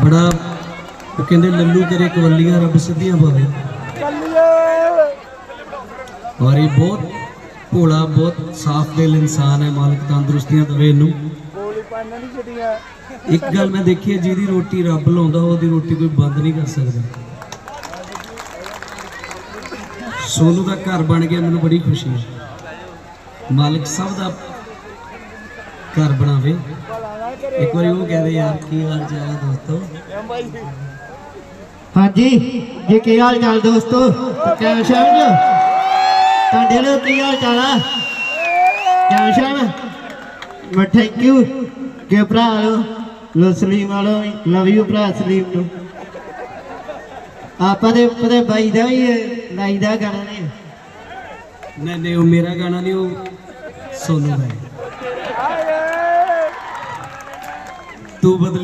ਬੜਾ ਉਹ ਕਹਿੰਦੇ ਲੱਲੂ ਕਰੇ ਕਵੱਲੀਆਂ ਰੱਬ ਸਿੱਧੀਆਂ ਪਾਵੇ। ਔਰ ਇਹ ਬਹੁਤ ਭੋਲਾ, ਬਹੁਤ ਸਾਫ਼ ਦਿਲ ਇਨਸਾਨ ਹੈ, ਮਾਲਕ ਤੰਦਰੁਸਤੀਆਂ ਦੇਵੇ ਇਹਨੂੰ। ਇੱਕ ਗੱਲ ਮੈਂ ਦੇਖੀ ਹੈ, ਜਿਹਦੀ ਰੋਟੀ ਰੱਬ ਲਾਉਂਦਾ, ਉਹਦੀ ਰੋਟੀ ਕੋਈ ਬੰਦ ਨਹੀਂ ਕਰ ਸਕਦਾ। ਸੋਨੂ ਦਾ ਘਰ ਬਣ ਗਿਆ, ਮੈਨੂੰ ਬੜੀ ਖੁਸ਼ੀ ਹੈ। ਮਾਲਕ ਸਭ ਦਾ ਘਰ ਬਣਾਵੇ। ਇੱਕ ਵਾਰੀ ਉਹ ਕਹਦੇ ਯਾਰ ਕੀ ਹਾਲ ਚਾਲ ਹੈ ਦੋਸਤੋ? ਹਾਂਜੀ ਜੀ ਕੀ ਹਾਲ ਚਾਲ ਦੋਸਤੋ? ਕਿਵੇਂ ਸ਼ਾਮ ਜੀ। ਤੁਹਾਡੇ ਨੂੰ ਕੀ ਹਾਲ ਚਾਲ ਆ? ਕਿਵੇਂ ਸ਼ਾਮ। ਮੈਂ ਥੈਂਕ ਯੂ ਕਿ ਭਰਾ ਲੋ ਲੋ ਸਲੀਮ ਵਾਲੋ ਲਵ ਯੂ ਭਰਾ ਸਲੀਮ ਨੂੰ। ਆਪਾਂ ਦੇ ਪਤੇ ਬਾਈ ਦਾ ਵੀ ਲਾਈ ਦਾ ਗਾਣਾ ਨੇ। ਨਹੀਂ ਨਹੀਂ ਉਹ ਮੇਰਾ ਗਾਣਾ ਨਹੀਂ ਉਹ ਸੋਨੂ ਦਾ ਹੈ। ਤੂੰ ਬਦਲੀ